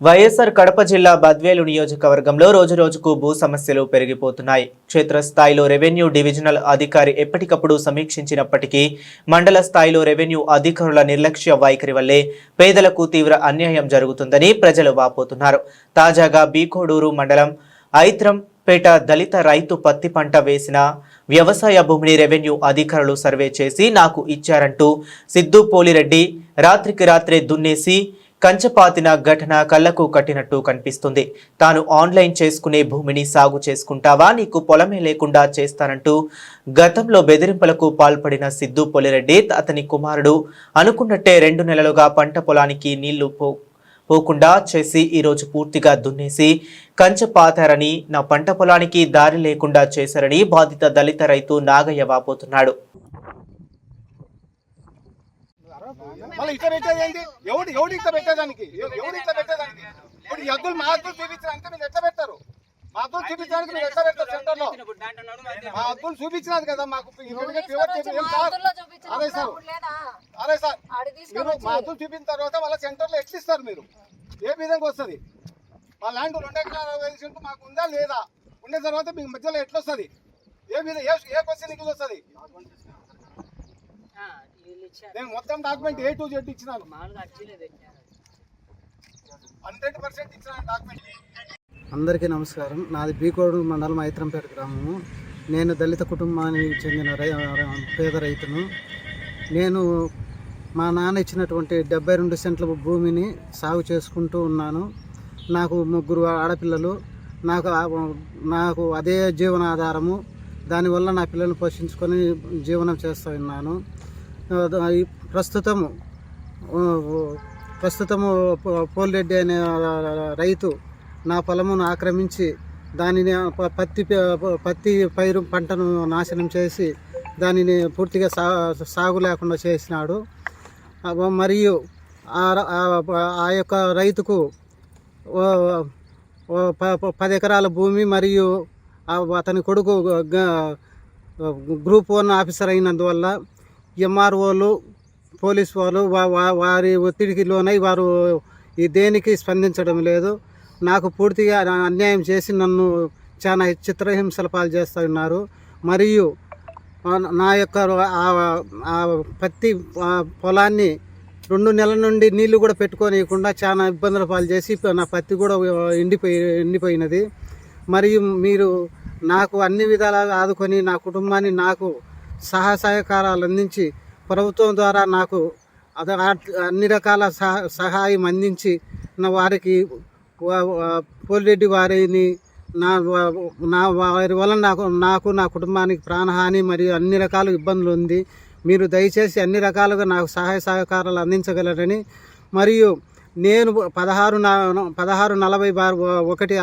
వైఎస్ఆర్ కడప జిల్లా బద్వేలు నియోజకవర్గంలో రోజురోజుకు భూ సమస్యలు పెరిగిపోతున్నాయి. క్షేత్రస్థాయిలో రెవెన్యూ డివిజనల్ అధికారి ఎప్పటికప్పుడు సమీక్షించినప్పటికీ మండల స్థాయిలో రెవెన్యూ అధికారుల నిర్లక్ష్య వైఖరి వల్లే పేదలకు తీవ్ర అన్యాయం జరుగుతుందని ప్రజలు వాపోతున్నారు. తాజాగా బీకోడూరు మండలం ఐత్రం పేట దళిత రైతు పత్తి పంట వేసిన వ్యవసాయ భూమిని రెవెన్యూ అధికారులు సర్వే చేసి నాకు ఇచ్చారంటూ సిద్దు పోలిరెడ్డి రాత్రికి రాత్రే దున్నేసి కంచపాతిన ఘటన కళ్ళకు కట్టినట్టు కనిపిస్తుంది. తాను ఆన్లైన్ చేసుకునే భూమిని సాగు చేసుకుంటావా? నీకు పొలమే లేకుండా చేస్తానంటూ గతంలో బెదిరింపులకు పాల్పడిన సిద్దు పొలిరెడ్డి అతని కుమారుడు అనుకున్నట్టే రెండు నెలలుగా పంట పొలానికి నీళ్ళు పో పోకుండా చేసి ఈరోజు పూర్తిగా దున్నేసి కంచె పాతారని నా పంట పొలానికి దారి లేకుండా చేశారని బాధిత దళిత రైతు నాగయ్య వాపోతున్నాడు. మళ్ళీ ఇట్లా పెట్టేది ఏంటి ఎవడు ఎవడు ఇట్లా పెట్టేదానికి? ఎవ- ఎవడు ఇట్లా పెట్టేదానికి? ఇప్పుడు ఈ హద్దులు మా హద్దులు చూపించడానికి మీరు ఎట్లా పెడతారు? మా హద్దులు చూపించడానికి మీరు ఎట్లా పెడతారు సెంటర్లో మా హద్దులు చూపించినది కదా మాకు అదే సార్? అదే సార్. మీరు మా హద్దులు చూపించిన తర్వాత మళ్ళీ సెంటర్లో ఎట్లా ఇస్తారు మీరు? ఏ విధంగా వస్తుంది? మా ల్యాండ్ రెండు ఎకరాల అరవై సెంట్లు మాకు ఉందా లేదా? ఉండే తర్వాత మీకు మధ్యలో ఎట్లా వస్తుంది? ఏ విధంగా ఏ క్వశ్చన్ వస్తుంది? నేను మొత్తం డాక్యుమెంట్ ఏ టు జెడ్ ఇచ్చినాను. హండ్రెడ్ పర్సెంట్ ఇచ్చిన డాక్యుమెంట్ అందరికీ నమస్కారం. నాది బీకోడు మండలం ఐత్రంపేట గ్రామము. నేను దళిత కుటుంబానికి చెందిన రై పేద రైతును. నేను మా నాన్న ఇచ్చినటువంటి డెబ్బై రెండు సెంట్ల భూమిని సాగు చేసుకుంటూ ఉన్నాను. నాకు ముగ్గురు ఆడపిల్లలు. నాకు నాకు అదే జీవనాధారము. దానివల్ల నా పిల్లల్ని పోషించుకొని జీవనం చేస్తూ ఉన్నాను. ప్రస్తుతము ప్రస్తుతము పో- పోలిరెడ్డి అనే రైతు నా పొలమును ఆక్రమించి దానిని పత్తి పత్తి పైరు పంటను నాశనం చేసి దానిని పూర్తిగా సా సాగు లేకుండా చేసినాడు. మరియు ఆ ఆ- యొక్క రైతుకు పది ఎకరాల భూమి మరియు అతని కొడుకు గ్రూప్ వన్ ఆఫీసర్ అయినందువల్ల ఎంఆర్ఓలు పోలీస్ వాళ్ళు వారి ఒత్తిడికి లోనై వారు ఈ దేనికి స్పందించడం లేదు. నాకు పూర్తిగా అన్యాయం చేసి నన్ను చాలా చిత్రహింసల పాలు చేస్తూ ఉన్నారు. మరియు నా యొక్క ఆ- పత్తి ఆ పొలాన్ని రెండు నెలల నుండి నీళ్ళు కూడా పెట్టుకోనియకుండా చాలా ఇబ్బందుల పాలు చేసి నా పత్తి కూడా ఎండిపోయి ఎండిపోయినది. మరియు మీరు నాకు అన్ని విధాలుగా ఆదుకొని నా కుటుంబాన్ని నాకు సహాయ సహకారాలు అందించి ప్రభుత్వం ద్వారా నాకు అద అన్ని రకాల సహాయం అందించి నా వారికి పోలిరెడ్డి వారిని నా నా వారి వల్ల నాకు నాకు నా కుటుంబానికి ప్రాణహాని మరియు అన్ని రకాల ఇబ్బందులు ఉంది. మీరు దయచేసి అన్ని రకాలుగా నాకు సహాయ సహకారాలు అందించగలరని మరియు నేను పదహారు నా- పదహారు నలభై బార్ ఒకటి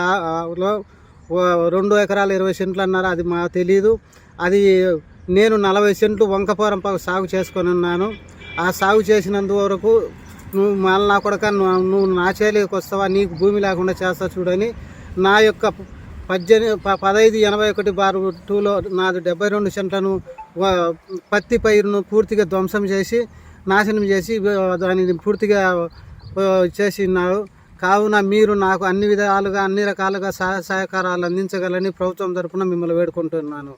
లో రెండు ఎకరాలు ఇరవై సెంట్లు అన్నారు అది మాకు తెలియదు అది నేను నలభై సెంట్లు వంకపురం ప- సాగు చేసుకొని ఉన్నాను. ఆ సాగు చేసినందు వరకు నువ్వు మళ్ళీ నా కొడక నువ్వు నా చేలికి వస్తావా? నీకు భూమి లేకుండా చేస్తా చూడని నా యొక్క పద్దెనిమిది ప- పదహైదు ఎనభై ఒకటి బారు టూలో నాది డెబ్బై రెండు సెంట్లను పత్తి పైరును పూర్తిగా ధ్వంసం చేసి నాశనం చేసి దానిని పూర్తిగా ఆ, చేసి ఉన్నారు. కావున మీరు నాకు అన్ని విధాలుగా అన్ని రకాలుగా సహాయ సహకారాలు అందించగలని ప్రభుత్వం తరఫున మిమ్మల్ని వేడుకుంటున్నాను.